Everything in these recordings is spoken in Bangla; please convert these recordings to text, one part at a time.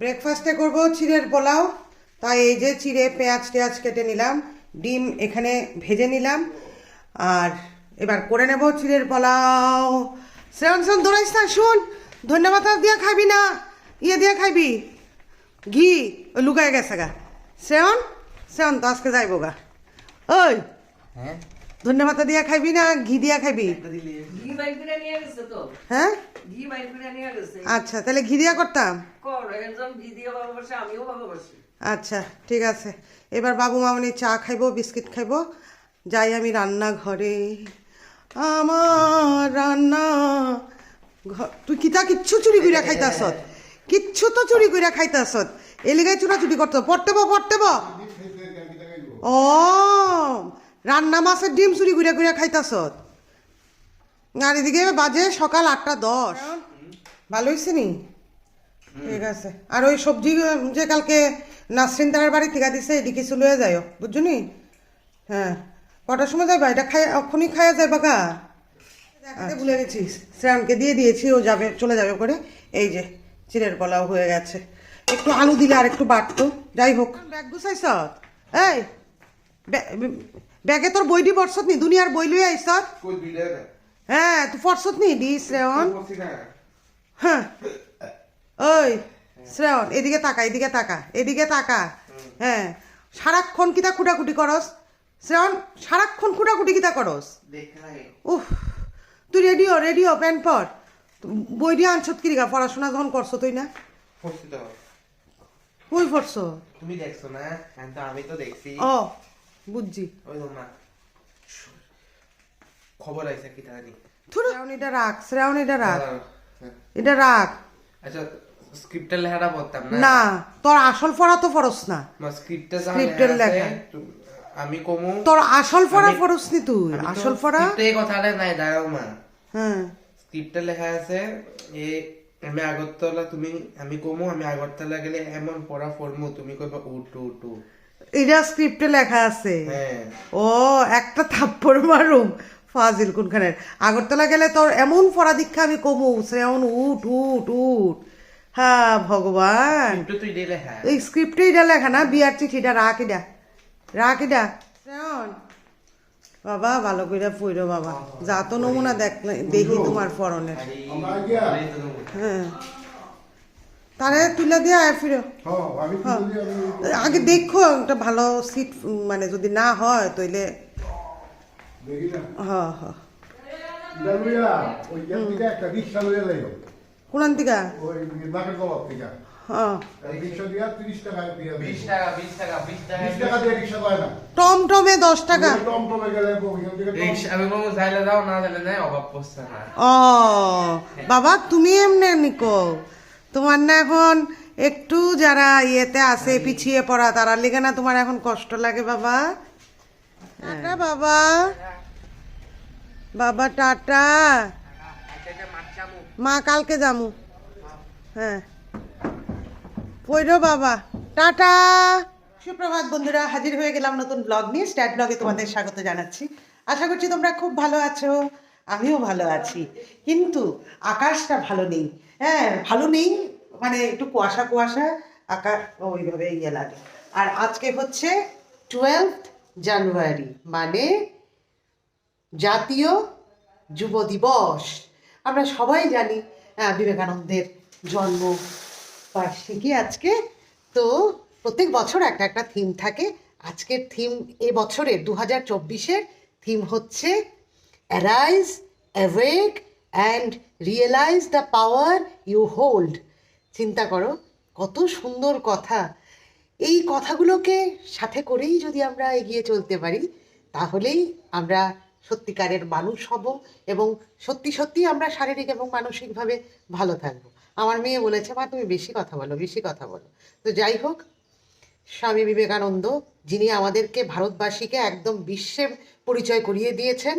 ব্রেকফাস্টে করব চিড়ের পোলাও। তাই এই যে চিড়ে পেঁয়াজ টেয়াজ কেটে নিলাম ডিম এখানে ভেজে নিলাম। আর এবার করে নেব চিড়ের পোলাও। শ্রেয়ন শ্রেয়ন দৌড়াইস না শুন ধন্যবাদ দিয়ে খাবি না। ইয়ে দিয়ে খাইবি। ঘি লুকায় গেছে গা। শ্রেয়ন শ্রেয়ন তো আজকে যাইব গা। ওই হ্যাঁ? ধন্যবাদ দিয়া খাইবি না ঘি দিয়া খাইবি। হ্যাঁ? আচ্ছা তাহলে ঘি দিয়া করতাম? আচ্ছা ঠিক আছে। এবার বাবু মামনি চা খাইবো বিস্কিট খাইবো। যাই আমি রান্নাঘরে। আমার রান্না ঘর তুই কিতা কিচ্ছু চুরি কইরা খাইতাস কিচ্ছু তো চুরি কইরা খাইতাস এলিগাই চুরা চুরি করতো। পড়তে পড়তে ও রান্না মাছের ডিম চুরি কইরা কইরা খাইতাস আর এদিকে বাজে সকাল আটটা দশ। ভালো হয়েছে নি? ঠিক আছে। আর ওই সবজি যে কালকে নাসরিন তার বাড়ি থেকে দিছে এদিকে চলে যাও বুঝছ নি? হ্যাঁ। কটার সময় যাইবা? এটা খাই এখনই খাইয়া যাইবা গা দেখাতে ভুলে গেছিস শ্রেয়ানকে দিয়ে দিয়েছি ও যাবে চলে যাবে করে। এই যে চিড়ের পোলাও হয়ে গেছে। একটু আলু দিলে আর একটু বাড়তো। যাই হোক। ব্যাগ গুছাইছ? এই ব্যাগ- ব্যাগে তোর বই দি পড়ছত নি? দুনিয়ার বই লই আইসত? হ্যাঁ তুই পড়ছত নি দি শ্রেয়ন। হ্যাঁ। ওই শ্রেয়ন এদিকে তাকা এদিকে তাকা এদিকে তাকা। হ্যাঁ। সারাক্ষণ কিতা খুটাখুটি করস? শ্রেয়ন সারাক্ষণ খুটাখুটি কিতা করস? উফ তুই রেডিও রেডিও প্যান্ট পর বই দিয়ে আনছত কিরিগা পড়াশোনা যখন করছ তুই না? কই পড়ছো তুমি দেখছ না? হ্যাঁ আমি তো দেখছি। ও বুঝছি। ওই খবর আইছে কি তানি শ্রেয়ন এটা রাখ শ্রেয়ন এটা রাখ। হ্যাঁ। এটা রাখ। আচ্ছা স্ক্রিপ্টের লেখাটা পড়তাম না? না তোর আসল পড়া তো পড়স না। স্ক্রিপ্টে স্ক্রিপ্টের লেখা। আমি কমু। তোর আসল পড়া পড়স নি তুই আসল পড়া? এই কথাটা নাই দাঁড়াও মা। হ্যাঁ। স্ক্রিপ্টে লেখা আছে এ আমি আগরতলা তুমি আমি কমু আমি আগরতলা গেলে এমন পড়া পড়মু তুমি কইবা উঠু উঠু। এটা স্ক্রিপ্টে লেখা আছে। হ্যাঁ। ও একটা থাপ্পড় মারুম। ফাজিল কোনখানের? আগরতলা গেলে তোর এমন পড়া দীক্ষা আমি কমু শ্রেয়ন উঠ উঠ উঠ। হ্যাঁ ভগবান। এই স্ক্রিপ্টে এটা লেখা না বিয়ার চিঠিটা রাখ এটা। রাখ এটা। শ্রেয়ন বাবা ভালো করে পইরো বাবা। যা তো নমুনা দেখ দেখি তোমার পরনের হ্যাঁ। তারে তুলে দিয়ে আয় ফিরো। হ্যাঁ, আমি আগে দেখো একটা ভালো সিট মানে যদি না হয় তাইলে লইয়া লাইও। কোনান দিকা? ওই নাকের তলার থেকে। হ্যাঁ। এই রিক্সা দিয়া 30 টাকা দিয়া দিও। বিশ টাকা বিশ টাকা বিশ টাকা। 20 টাকা দিয়ে রিক্সা পায় না। টমটমে দশ টাকা। ও বাবা তুমি এমনি নিকো তোমার না এখন একটু যারা ইয়েতে আছে পিছিয়ে পড়া তারা লিগে না তোমার এখন কষ্ট লাগে বাবা। বাবা। বাবা, টাটা। মা, কালকে যামু হ্যাঁ। পইরো বাবা? টাটা। সুপ্রভাত বন্ধুরা, হাজির হয়ে গেলাম নতুন ব্লগ নিয়ে। স্ট্যাট ব্লগে তোমাদের স্বাগত জানাচ্ছি। আশা করছি তোমরা খুব ভালো আছো। আমিও ভালো আছি। কিন্তু আকাশটা ভালো নেই। হ্যাঁ ভালো নেই মানে একটু কুয়াশা কুয়াশা। আকাশ ওইভাবে ইয়ে লাগে। আর আজকে হচ্ছে টুয়েলথ জানুয়ারি মানে জাতীয় যুব দিবস। আমরা সবাই জানি বিবেকানন্দের জন্ম বার্ষিকী আজকে। তো প্রত্যেক বছর একটা একটা থিম থাকে। আজকের থিম এ বছরের দু হাজার চব্বিশের থিম হচ্ছে arise awake and realise the power you hold চিন্তা করো, কত সুন্দর কথা। এই কথাগুলোকে সাথে করেই যদি আমরা এগিয়ে চলতে পারি, তাহলেই আমরা সত্যিকারের মানুষ হব এবং সত্যি সত্যি আমরা শারীরিক এবং মানসিকভাবে ভালো থাকব। আমার মেয়ে বলেছে মা তুমি বেশি কথা বলো বেশি কথা বলো। তো যাই হোক স্বামী বিবেকানন্দ যিনি আমাদেরকে ভারতবাসীকে একদম বিশ্বে পরিচয় করিয়ে দিয়েছেন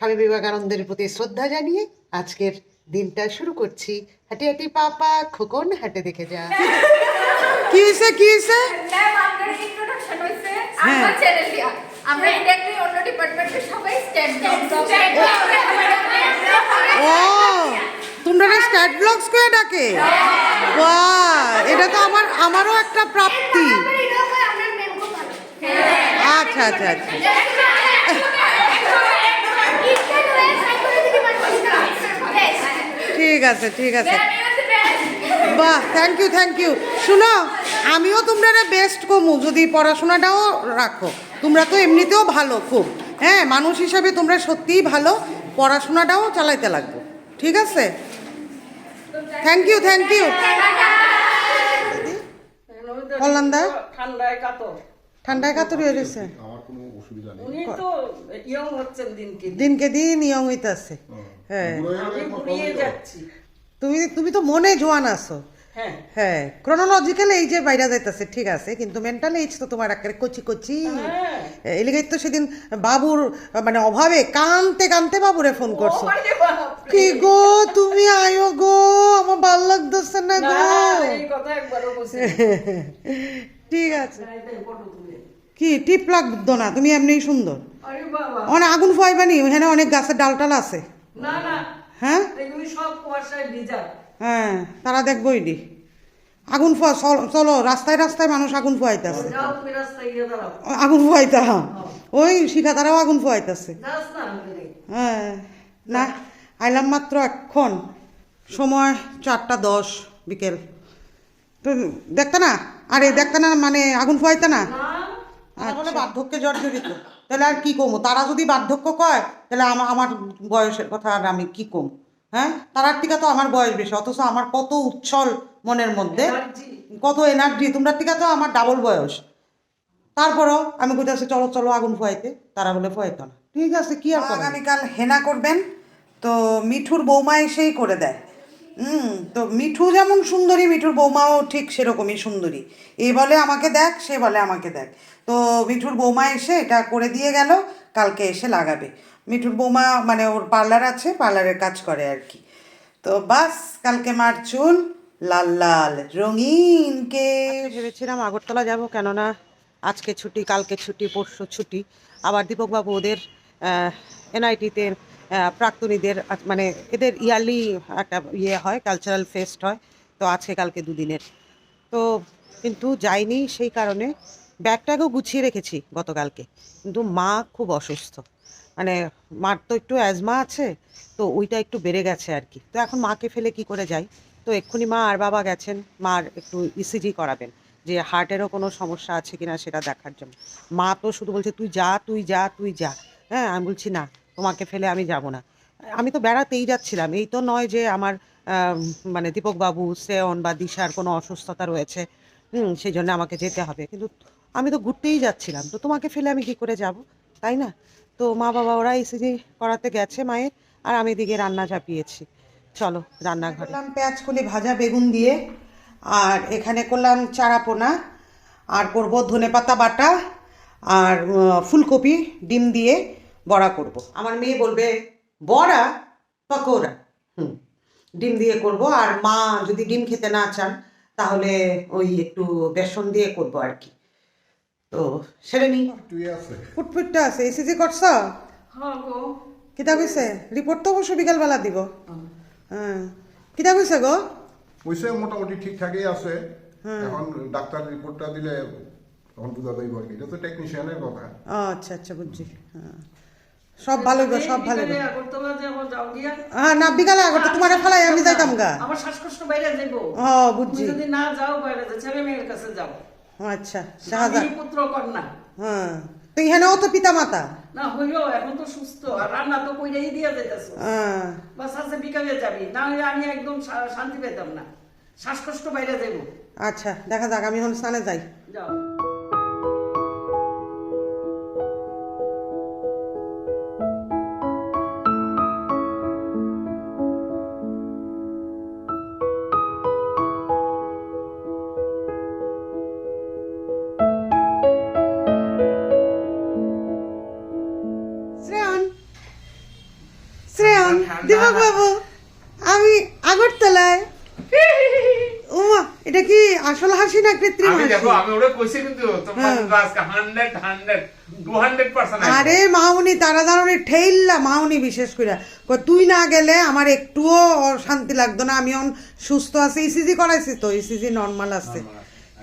স্বামী বিবেকানন্দের প্রতি শ্রদ্ধা জানিয়ে আজকের দিনটা শুরু করছি। হাঁটি হাঁটি পাপা খোকন হাঁটে দেখে যা। কি হয়েছে কি হয়েছে হ্যাঁ। আমার ইন্ডিয়াকে অন্য ডিপার্টমেন্টের সবাই স্ট্যান্ড ও তোমরা স্ট্যাট ব্লগস করে ডাকে? বাহ এটা তো আমার আমারও একটা প্রাপ্তি। আচ্ছা আচ্ছা আচ্ছা। ঠিক আছে ঠিক আছে। বাহ থ্যাংক ইউ থ্যাংক ইউ শুনো আমিও তোমরা বেস্ট কমু যদি পড়াশোনাটাও রাখো। তোমরা তো এমনিতেও ভালো খুব। হ্যাঁ মানুষ হিসাবে তোমরা সত্যিই ভালো। পড়াশোনাটাও চালাইতে লাগবো। ঠিক আছে? থ্যাংক ইউ থ্যাংক ইউ কল্যাণদা? ঠান্ডায় কাতর। ঠান্ডায় কাতর হয়ে গেছে। আমার কোনো অসুবিধা নেই। উনি তো ইয়ং হচ্ছেন দিনকে দিন। দিনকে দিন ইয়ং হইতাছে। হ্যাঁ। হয়ে যাচ্ছি। তুমি তুমি তো মনে জোয়ান আছো। হ্যাঁ। ক্রোনোলজিক্যাল এই যে বাইরে যাইতেছে ঠিক আছে কিন্তু মেন্টাল এইজ তো তোমার একেবারে কচি কচি। হ্যাঁ। এলিগাই তো সেদিন বাবুর মানে অভাবে কানতে কানতে বাবুরে ফোন করছ। কি গো তুমি আয়ো গো আমার ভালো লাগতেছে না গো। ঠিক আছে। কি টিপ লাগতো না তুমি এমনিই সুন্দর। অনেক আগুন ফুয়াইবানি ওখানে অনেক গাছের ডাল টাল আছে। না না। হ্যাঁ? সব কুয়াশায় ভিজা। হ্যাঁ তারা দেখবোই দি আগুন ফুয়া চল- চলো রাস্তায় রাস্তায় মানুষ আগুন ফুয়াইতেছে। আগুন ফুয়াইতা ওই শিখা তারাও আগুন ফুয়াইতেছে। হ্যাঁ না আইলাম মাত্র এখন সময় চারটা দশ বিকেল। তো দেখতে না? আরে দেখতে না মানে আগুন ফুয়াইতে না? বলে বার্ধক্যে জর্জরিত তাহলে আর কি কমু? তারা যদি বার্ধক্য কয় তাহলে আমার বয়সের কথা আর আমি কি কম? হ্যাঁ? তারার টিকা তো আমার বয়স বেশি অথচ আমার কত উচ্ছল মনের মধ্যে কত এনার্জি তোমরা টিকা তো আমার ডাবল বয়স। তারপরও আমি কইতাছি চলো চলো আগুন ফুয়াইতে। তারা বলে ফুয়াইতো না। ঠিক আছে কি আর আগামীকাল হেনা করবেন তো মিঠুর বৌমা এসেই করে দেয়। হুম তো মিঠু যেমন সুন্দরী মিঠুর বৌমাও ঠিক সেরকমই সুন্দরী। এ বলে আমাকে দেখ সে বলে আমাকে দেখ। তো মিঠুর বৌমা এসে এটা করে দিয়ে গেল কালকে এসে লাগাবে। মিঠুর বৌমা মানে ওর পার্লার আছে, পার্লারের কাজ করে আর কি। তো বাস, কালকে মার চুল, লাল লাল, রঙিন কে ভেবেছিলাম আগরতলা যাব, কেননা আজকে ছুটি, কালকে ছুটি, পরশু ছুটি। আবার দীপকবাবু ওদের এনআইটিতে প্রাক্তনীদের মানে এদের ইয়ারলি একটা ইয়ে হয়, কালচারাল ফেস্ট হয়, তো আজকে কালকে দুদিনের। তো কিন্তু যাইনি সেই কারণে ব্যাগটাকেও গুছিয়ে রেখেছি গতকালকে। কিন্তু মা খুব অসুস্থ। মানে মার তো একটু অ্যাজমা আছে তো ওইটা একটু বেড়ে গেছে আর কি। তো এখন মাকে ফেলে কি করে যাই? তো এক্ষুনি মা আর বাবা গেছেন মার একটু ইসিজি করাবেন যে হার্টেরও কোনো সমস্যা আছে কিনা সেটা দেখার জন্য। মা তো শুধু বলছে তুই যা তুই যা তুই যা। হ্যাঁ আমি বলছি না তোমাকে ফেলে আমি যাব না। আমি তো বেড়াতেই যাচ্ছিলাম। এই তো নয় যে আমার আম, মানে দীপকবাবু শ্রেয়ন বা দিশার কোনো অসুস্থতা রয়েছে। হুম সেই জন্য আমাকে যেতে হবে। কিন্তু আমি তো ঘুরতেই যাচ্ছিলাম। তো তোমাকে ফেলে আমি কি করে যাব? তাই না? তো মা বাবা ওরা ইসিজি করাতে গেছে মায়ের, আর আমি এদিকে রান্না চাপিয়েছি। চলো, রান্নাঘরে। করলাম পেঁয়াজ কলি ভাজা বেগুন দিয়ে, আর এখানে করলাম চারাপোনা, আর করব ধনেপাতা বাটা, আর ফুলকপি, ডিম দিয়ে বড়া করব। আমার মেয়ে বলবে, বড়া? পকোড়া? হুম। ডিম দিয়ে করব, আর মা যদি ডিম খেতে না চান, তাহলে ওই একটু বেসন দিয়ে করব আর কি। তো সেরে নি। ফুটফুটটা আছে এসিজি করছ? হ্যাঁ গো। কিতা কইছে রিপোর্ট তো অবশ্য বিকালবেলা দিব। হ্যাঁ। কিতা কইছে গো? পয়সা মোটামুটি ঠিকঠাকই আছে। এখন ডাক্তার রিপোর্টটা দিলে তখন বোঝা যাইব আর কি। এটা তো টেকনিশিয়ানের কথা। আচ্ছা আচ্ছা বুঝছি। হ্যাঁ। সব ভালো গো সব ভালো গো। আগরতলা হ্যাঁ না বিকালে আগত তোমার ফেলাই আমি যাইতাম গা। আমার শ্বাসকষ্ট বাইরে যাইবো। তুমি বুঝছি। যদি না যাও বাইরে যাও ছেলে মেয়ের কাছে যাও। আচ্ছা শাহজাদ। পুত্র কন্যা। হ্যাঁ। তো ইহানেও তো পিতা মাতা না হইও এখন তো সুস্থ। আর রান্না তো কইরাই দিয়া যাইতেছো। হ্যাঁ। বাস আছে বিকালে যাবি না হলে আমি একদম শান্তি পেতাম না। শ্বাসকষ্ট বাইরে যাইব। আচ্ছা দেখা যাক আমি এখন স্নানে যাই। যাও। বাবু আমি আগরতলায়। উমা এটা কি আসল হাসি না কৃত্রিম হাসি? দেখো আমি ওটা কইছি কিন্তু তোমার হান্ড্রেড টু হান্ড্রেড পার্সেন্ট আরে মাউনি তারা দারুনি ঠেইল্লা মাউনি বিশেষ করে। তুই না গেলে আমার একটুও শান্তি লাগতো না। আমি এখন সুস্থ আছি ইসিজি করাইছি তো ইসিজি নর্মাল আছে।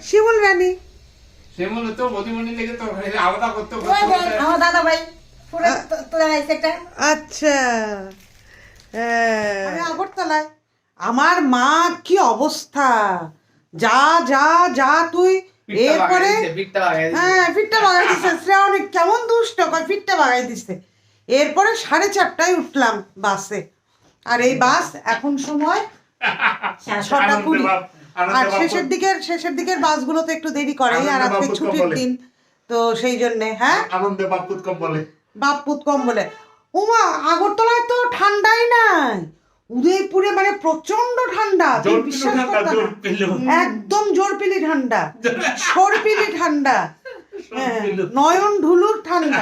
শিমুল রানী। মনে তো বদিমণি লেগে তো আলাদা করতে আমার দাদা ভাই পুরো আচ্ছা। আমি আগরতলায়। আমার মা কি অবস্থা? যা যা যা তুই এরপরে হ্যাঁ ফিটটা বাগাই দিছে। শ্রাবণী কেমন দুষ্ট কয় ফিটটা বাগাই দিছে। এরপরে সাড়ে চারটায় উঠলাম বাসে। আর এই বাস এখন সময় ছটা কুড়ি। আর শেষের দিকের শেষের দিকের বাসগুলো তো একটু দেরি করে আর আজকে ছুটির দিন। তো সেই জন্যে হ্যাঁ? আনন্দে বাপুত কম বলে। বাপ পুত কম বলে। উমা আগরতলায় তো ঠান্ডাই নাই। উদয়পুরে মানে প্রচণ্ড ঠান্ডা তুই জোর পিলু বিশ্বাস একদম জোরপিলি ঠান্ডা সরপিলি ঠান্ডা। হ্যাঁ, নয়ন ঢুলুর ঠান্ডা।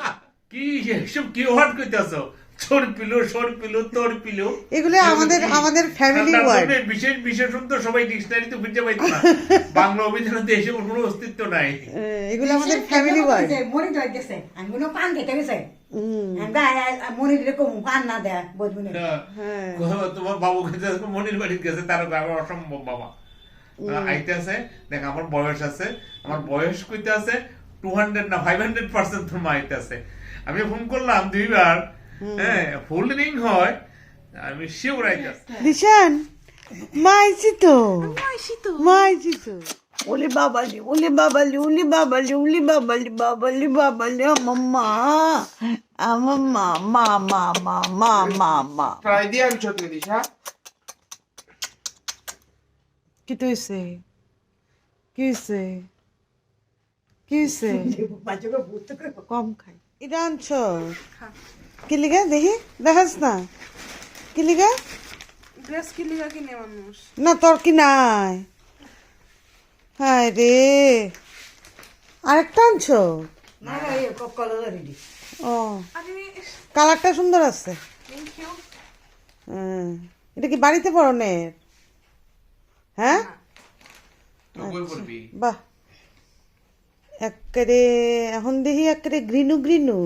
কি এসব কি ওয়ার্ড কইতাছো? ছোর পিলু সর পিলু তোর পিলু এগুলো আমাদের আমাদের ফ্যামিলি ওয়ার্ড বিশেষ বিশেষণ তো সবাই ডিকশনারিতে খুঁজে পাইতো না। বাংলা অভিধানে এসে কোনো অস্তিত্ব নাই। এগুলো আমাদের ফ্যামিলি ওয়ার্ড মনি গেছে আমি কোনো পান খেতে গেছে মনি কম পান না দেয় বুঝবি না হ্যাঁ। তোমার বাবু খেতে মনির বাড়িতে গেছে তার আবার অসম্ভব বাবা। আইতে আছে দেখ আমার বয়স আছে। আমার বয়স কইতে আছে টু হান্ড্রেড না ফাইভ হান্ড্রেড পার্সেন্ট তোর মা আইতে আছে আমি ফোন করলাম দুইবার হ্যাঁ হয় আমি শিওর আইতে আছে দিশান মাইছি তো। মাইছি তো। ওলি বাবালি ওলি বাবালি ওলি বাবালি ওলি বাবালি বাবালি বাবালি আমার মা আমার মা মা মা মা মা মা। মা প্রায় দিয়ে আনছো তুমি দিশা। কি তো হইছে? কি হইছে? কি কম খাই। এটা আনছ? কি লিগা? দেখি দেখাস না। কি লিগা? ড্রেস কি লিগা কিনে মানুষ? না তোর কি নাই? হায় রে। আরেকটা আনছ? না এই কল রেডি ও। কালারটা সুন্দর আছে। হ্যাঁ। এটা কি বাড়িতে পরনের হ্যাঁ? তো কই বাহ। একেবারে এখন দেখি একেবারে গ্রিনু গ্রিনু।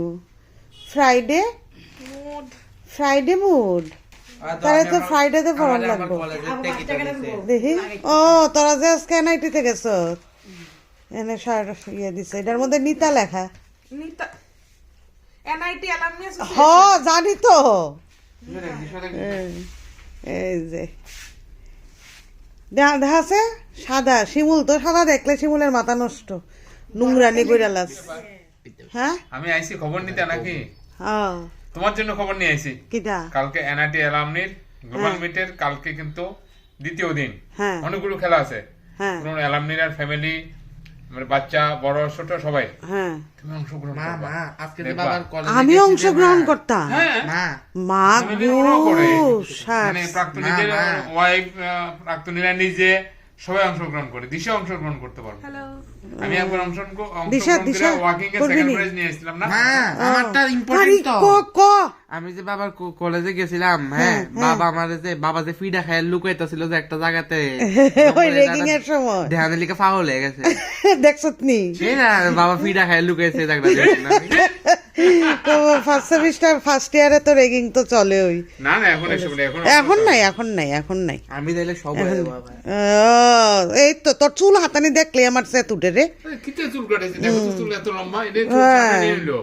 ফ্রাইডে ফ্রাইডে মুড তাহলে তো ফ্রাইডেতে পড়ান লাগবো। দেখি। ও তোরা যে আজকে এনআইটিতে গেছ? এনে শার্ট ইয়ে দিছে। এটার মধ্যে নিতা লেখা। নিতা এনআইটি অ্যালামনি হ জানি তো। এই যে। দেখা দেখা আছে? সাদা। শিমুল তো সাদা দেখলে শিমুলের মাথা নষ্ট। নোংরানি কইরা লাস। হ্যাঁ? আমি আইছি খবর নিতে নাকি? হ্যাঁ। তোমার জন্য খবর নিয়ে আইছি। কিটা? কালকে এনআইটি অ্যালামনির গ্লোবাল মিটের কালকে কিন্তু দ্বিতীয় দিন। হ্যাঁ। অনেকগুলো খেলা আছে। হ্যাঁ। অ্যালামনির আর ফ্যামিলি মানে বাচ্চা বড় ছোট সবাই। হ্যাঁ। তুমি অংশগ্রহণ মা মা আজকে যে বাবার কলেজে আমি অংশগ্রহণ করতাম হ্যাঁ। মা। মানে প্রাক্তনীদের। ওয়াইফ প্রাক্তনীরা নিজে সবাই অংশগ্রহণ করে। দিশা অংশগ্রহণ করতে পারবে। আমি একবার অংশগ্রহণ দিশা, দিশা, ওয়াকিং এর সেকেন্ড নি? প্রাইজ নিয়ে এসেছিলাম না? মা আমারটা ইম্পর্টেন্ট তো। আমি যে বাবার কলেজে গেছিলাম হ্যাঁ বাবা আমার যে বাবা যে ফিডা খায় লুকাইতেছিল যে একটা জায়গাতে। ওই রেগিং এর সময়। ধ্যানের লিখে পাগল হয়ে গেছে। দেখছত নি? সেই না বাবা ফিডা খায় লুকাইছে জায়গাটা। তো ফার্স্ট সেমিস্টার ফার্স্ট ইয়ারে তো রেগিং তো চলে ওই না না এখন এখন এখন নাই এখন নাই এখন নাই। আমি তাইলে সব হয়ে এই তো তোর চুল হাতানি দেখলে আমার সে রে। কিতে চুল কাটেছে দেখো চুল এত লম্বা এটা চুল হ্যাঁ।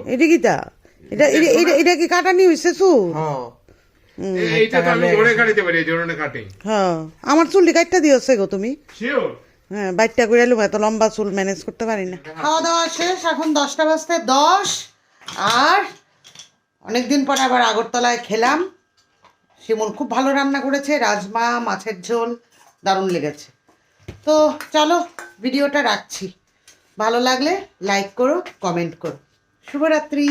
এটা কি তা? এটা এটা- এটা এটা কি কাটানি হইছে চুল? হ। এইটা তো আমি জোরে কাটিতে পারি এই কাটি হ্যাঁ আমার চুল কাটটা দিয়েছে গো তুমি? শিওর হ্যাঁ বাইরটা করে এলুম এত লম্বা চুল ম্যানেজ করতে পারি না। খাওয়া দাওয়া শেষ এখন দশটা বাজতে দশ। আর অনেক দিন পর আবার আগরতলায় খেলাম। শিমুল খুব ভালো রান্না করেছে, রাজমা, মাছের ঝোল দারুণ লেগেছে। তো চলো ভিডিওটা রাখছি। ভালো লাগলে লাইক করো কমেন্ট করো। শুভরাত্রি।